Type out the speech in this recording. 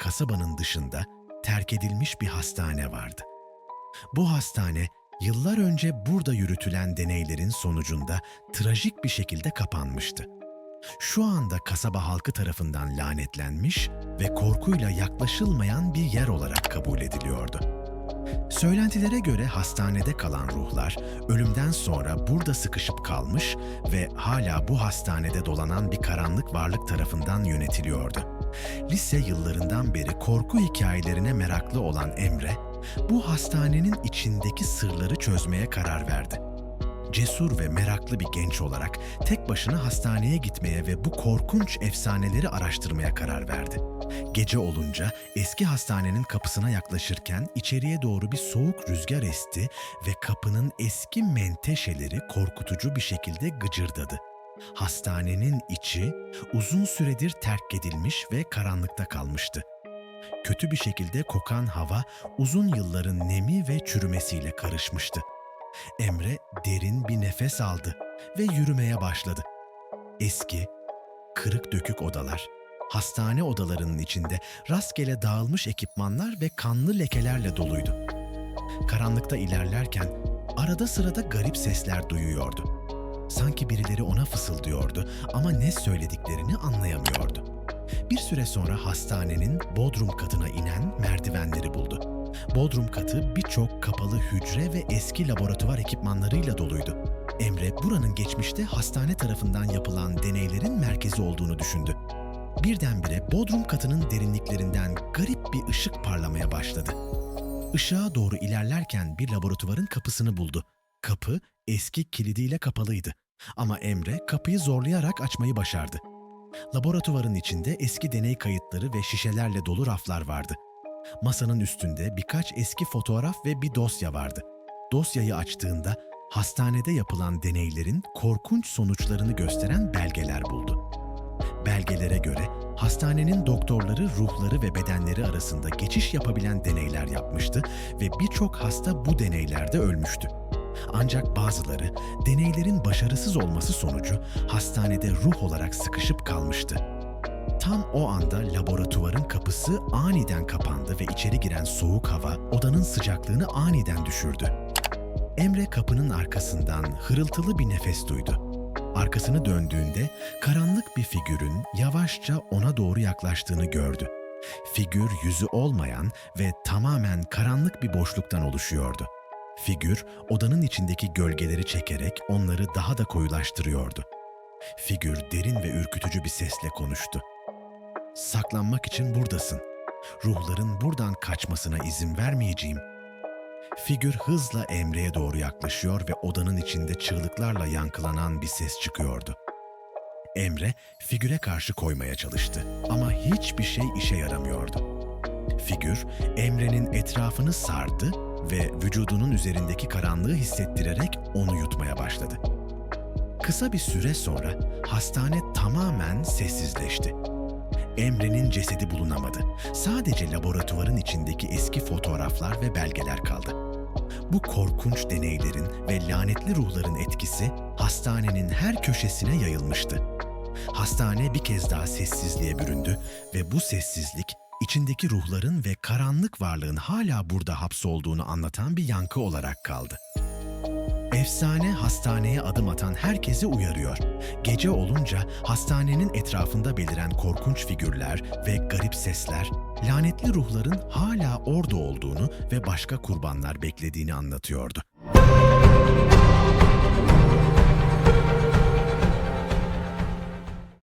kasabanın dışında terk edilmiş bir hastane vardı. Bu hastane yıllar önce burada yürütülen deneylerin sonucunda trajik bir şekilde kapanmıştı. Şu anda kasaba halkı tarafından lanetlenmiş ve korkuyla yaklaşılmayan bir yer olarak kabul ediliyordu. Söylentilere göre hastanede kalan ruhlar ölümden sonra burada sıkışıp kalmış ve hala bu hastanede dolanan bir karanlık varlık tarafından yönetiliyordu. Lise yıllarından beri korku hikayelerine meraklı olan Emre, bu hastanenin içindeki sırları çözmeye karar verdi. Cesur ve meraklı bir genç olarak tek başına hastaneye gitmeye ve bu korkunç efsaneleri araştırmaya karar verdi. Gece olunca eski hastanenin kapısına yaklaşırken içeriye doğru bir soğuk rüzgar esti ve kapının eski menteşeleri korkutucu bir şekilde gıcırdadı. Hastanenin içi uzun süredir terk edilmiş ve karanlıkta kalmıştı. Kötü bir şekilde kokan hava uzun yılların nemi ve çürümesiyle karışmıştı. Emre derin bir nefes aldı ve yürümeye başladı. Eski, kırık dökük odalar, hastane odalarının içinde rastgele dağılmış ekipmanlar ve kanlı lekelerle doluydu. Karanlıkta ilerlerken arada sırada garip sesler duyuyordu. Sanki birileri ona fısıldıyordu ama ne söylediklerini anlayamıyordu. Bir süre sonra hastanenin bodrum katına inen merdivenleri buldu. Bodrum katı birçok kapalı hücre ve eski laboratuvar ekipmanlarıyla doluydu. Emre buranın geçmişte hastane tarafından yapılan deneylerin merkezi olduğunu düşündü. Birdenbire bodrum katının derinliklerinden garip bir ışık parlamaya başladı. Işığa doğru ilerlerken bir laboratuvarın kapısını buldu. Kapı eski kilidiyle kapalıydı. Ama Emre kapıyı zorlayarak açmayı başardı. Laboratuvarın içinde eski deney kayıtları ve şişelerle dolu raflar vardı. Masanın üstünde birkaç eski fotoğraf ve bir dosya vardı. Dosyayı açtığında hastanede yapılan deneylerin korkunç sonuçlarını gösteren belgeler buldu. Belgelere göre hastanenin doktorları ruhları ve bedenleri arasında geçiş yapabilen deneyler yapmıştı ve birçok hasta bu deneylerde ölmüştü. Ancak bazıları deneylerin başarısız olması sonucu hastanede ruh olarak sıkışıp kalmıştı. Tam o anda laboratuvarın kapısı aniden kapandı ve içeri giren soğuk hava odanın sıcaklığını aniden düşürdü. Emre kapının arkasından hırıltılı bir nefes duydu. Arkasını döndüğünde karanlık bir figürün yavaşça ona doğru yaklaştığını gördü. Figür yüzü olmayan ve tamamen karanlık bir boşluktan oluşuyordu. Figür odanın içindeki gölgeleri çekerek onları daha da koyulaştırıyordu. Figür derin ve ürkütücü bir sesle konuştu. Saklanmak için buradasın. Ruhların buradan kaçmasına izin vermeyeceğim. Figür hızla Emre'ye doğru yaklaşıyor ve odanın içinde çığlıklarla yankılanan bir ses çıkıyordu. Emre figüre karşı koymaya çalıştı ama hiçbir şey işe yaramıyordu. Figür Emre'nin etrafını sardı ve vücudunun üzerindeki karanlığı hissettirerek onu yutmaya başladı. Kısa bir süre sonra hastane tamamen sessizleşti. Emre'nin cesedi bulunamadı. Sadece laboratuvarın içindeki eski fotoğraflar ve belgeler kaldı. Bu korkunç deneylerin ve lanetli ruhların etkisi hastanenin her köşesine yayılmıştı. Hastane bir kez daha sessizliğe büründü ve bu sessizlik içindeki ruhların ve karanlık varlığın hala burada hapsolduğunu anlatan bir yankı olarak kaldı. Efsane hastaneye adım atan herkesi uyarıyor. Gece olunca hastanenin etrafında beliren korkunç figürler ve garip sesler, lanetli ruhların hala orada olduğunu ve başka kurbanlar beklediğini anlatıyordu.